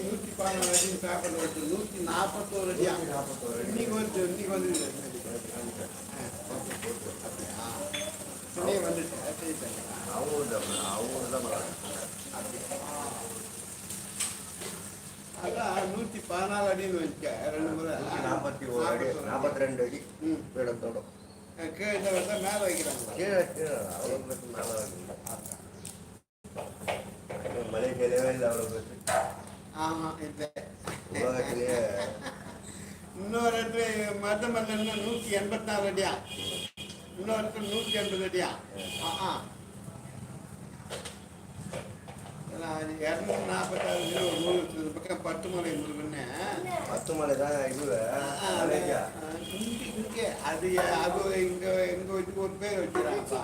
நூற்றி பதினாலு அடி பேப்பர் வச்சு நூற்றி நாற்பத்தோரு அடியா இன்னைக்கு வந்து இன்னைக்கு வந்து அப்படியா வந்துட்டு சரி சரி அதான் நூற்றி பதினாலு அடின்னு வச்சுக்க ரெண்டு முறை. நாற்பத்தி ஒரு அடி நாற்பத்தி ரெண்டு அடி ம். பீடத்தோட கீழே வந்தா மேலே வைக்கிறாங்களா கீழே கீழே அவ்வளோ பெருசு மேலே வைக்கல. மலேசியாலே இல்லை அவ்வளோ பெருசு ஆமா இல்லை உலகத்திலேயே இன்னொரு மல்லன்னா நூற்றி எண்பத்தாறு அடியா? இன்னொரு இடத்துல நூற்றி எண்பது அடியா? ஆ. இரநூத்தி நாற்பத்தாறு கிலோ. பக்கம் பத்து மலை முருகன்னு பத்து மலை தான் இது மலேசியா இங்க இங்க அது அது இங்க எங்க வச்சு ஒரு பேர் வச்சுறாங்கப்பா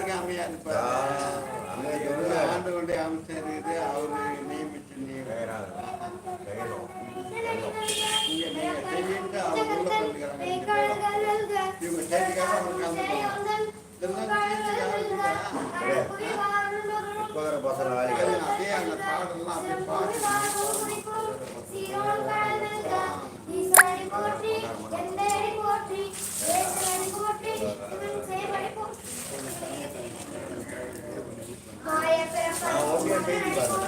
எல்லாருக்கும் அமையா இருப்பாரு அமையாது. ஆண்டு கொண்டே அமைச்சர் இது அவரு நியமிச்சு. இவங்க செய்திக்காக அவங்க பசங்க அது அந்த பாடலாம் அப்படியே பாட்டு நான் ஓகே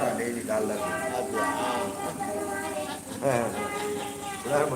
பண்ணா டெய்லி காலைல பிள்ளையார்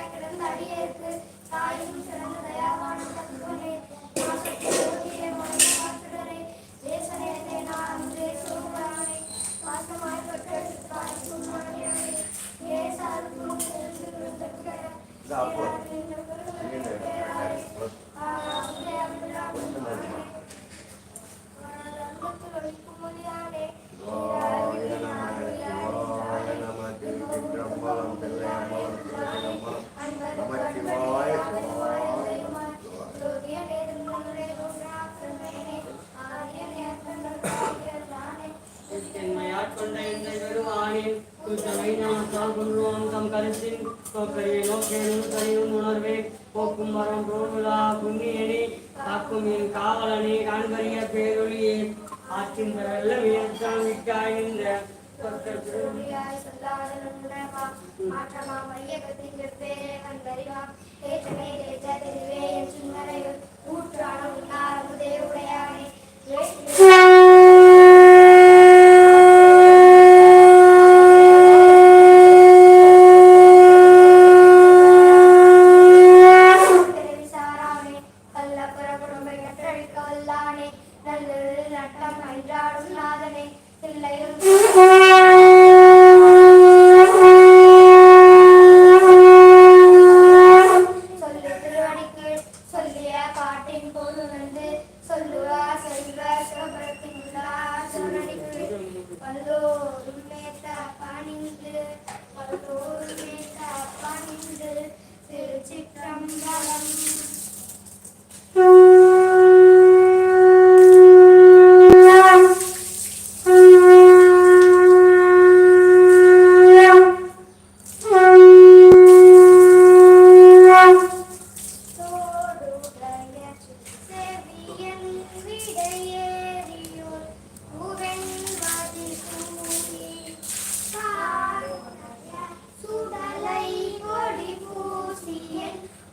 தாய் கிடந்து இருக்கு தாயும் சிறந்த கொண்ட எந்த பெருவானின் குத்தவை கருத்தின் போக்கரியை உணர்வே போக்கும் மரம் தோணுலா காக்கும் என் காவலனே காண்பறிய ஆற்றின் வெள்ளம் விட்டாய் நின்ற.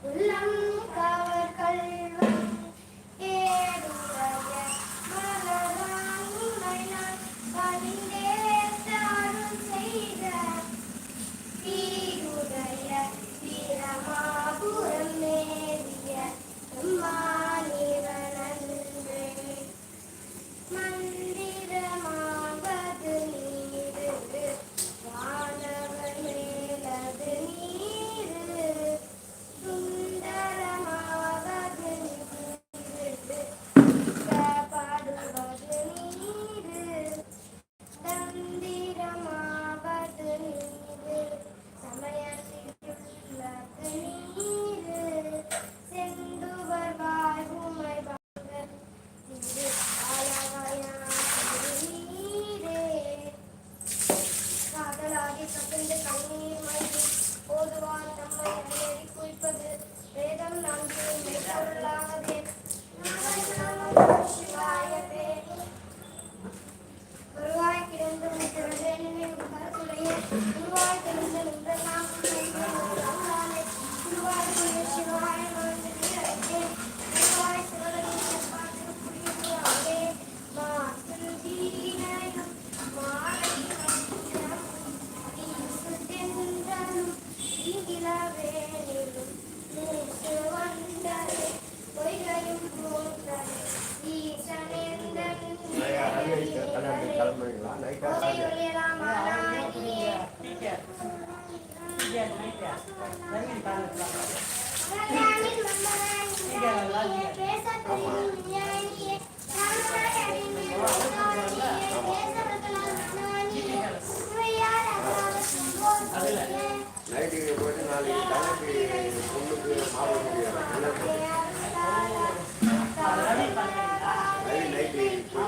உள்ளம் கா Gracias. நைட்டுக்கு போயிட்டு நாளைக்கு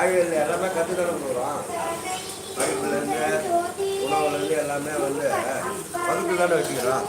காய்கறிகள் எல்லாமே கற்றுத்தரம் போகிறோம் படிப்புலேருந்து உணவுலேருந்து எல்லாமே வந்து பகுத்து தானே வச்சுக்கிறோம்.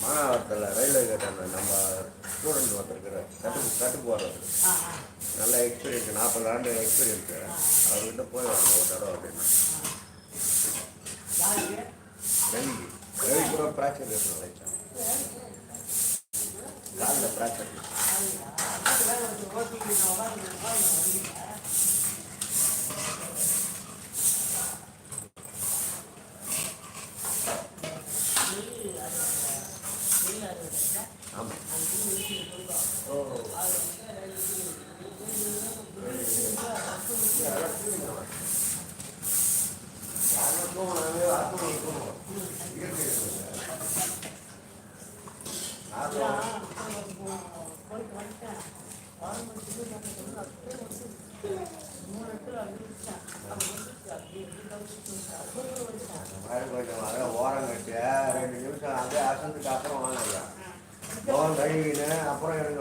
மானாவரத்தில் ரயில்வே கேட்டாங்க நம்ம ஸ்டூடெண்ட் ஒருத்தர் கட்டு கட்டு போகிறவர் ஆ ஆ. நல்ல எக்ஸ்பீரியன்ஸ் நாற்பது ஆண்டு எக்ஸ்பீரியன்ஸு அவர்கிட்ட போய் வாங்க ஒரு தடவை அப்படின்னா. ரவிக்கு. ரவி கூட இருக்கணும் லைட்டாக காலில் ஆமாம் ஓ யாருக்கும் மூணு இடத்துல இருக்கணும்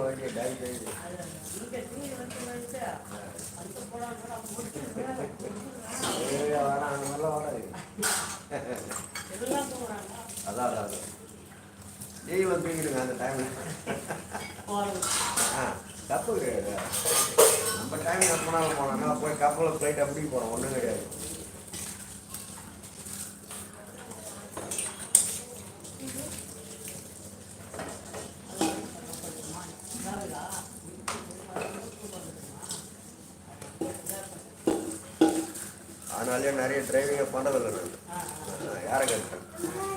அப்புறம் டைம் வண்டி டை. கழுவி வேணாம் அந்த மாதிரிலாம் வராது அதான் அதான் அதான். லீவில் தூங்கிடுங்க அந்த டைமில் ஆ கப்பு கிடையாது. நம்ம டைம் எப்போனாலும் போனோம்னா போய் கப்பலில் ஃப்ளைட் அப்படி போகிறோம் ஒன்றும் கிடையாது. அதனாலே நிறைய டிரைவிங்கை பண்ணுறதில்ல நான் யாரை கேட்டேன்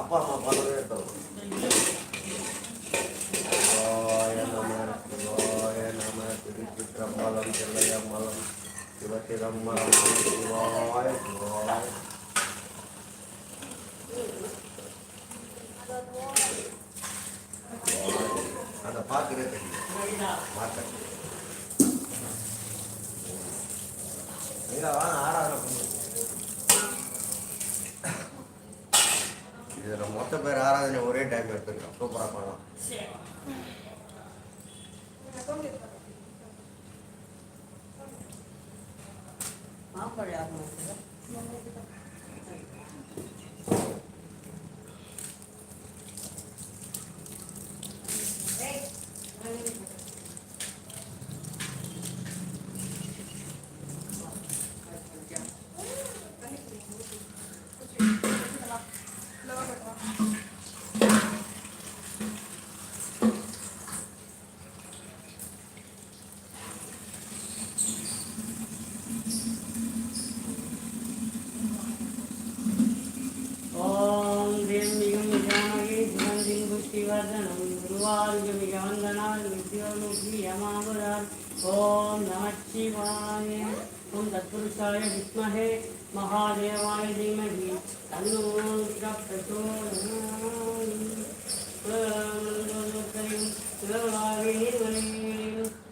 அப்பா அம்மா பலவே எடுத்தோம் திருச்சிற்றம்பலம் செல்லையம்பலம் சிவசிதம்பரம் சிவாய் சிவாய் அந்த பார்க்கவே தெரியும் பார்க்க பத்து பேர் ஆராதனை ஒரே டைம் எடுத்துருக்கோம் சூப்பராக பண்ணலாம்.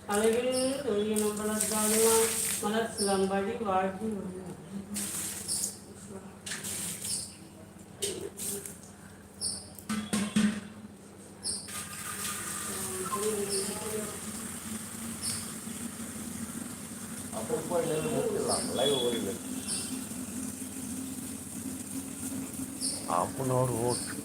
தலைவில் பெரிய நம்பளத்தாலே மலர் சிலம்படி வாழ்க்கை ஆஃப் அன் ஹவர் ஓட்டு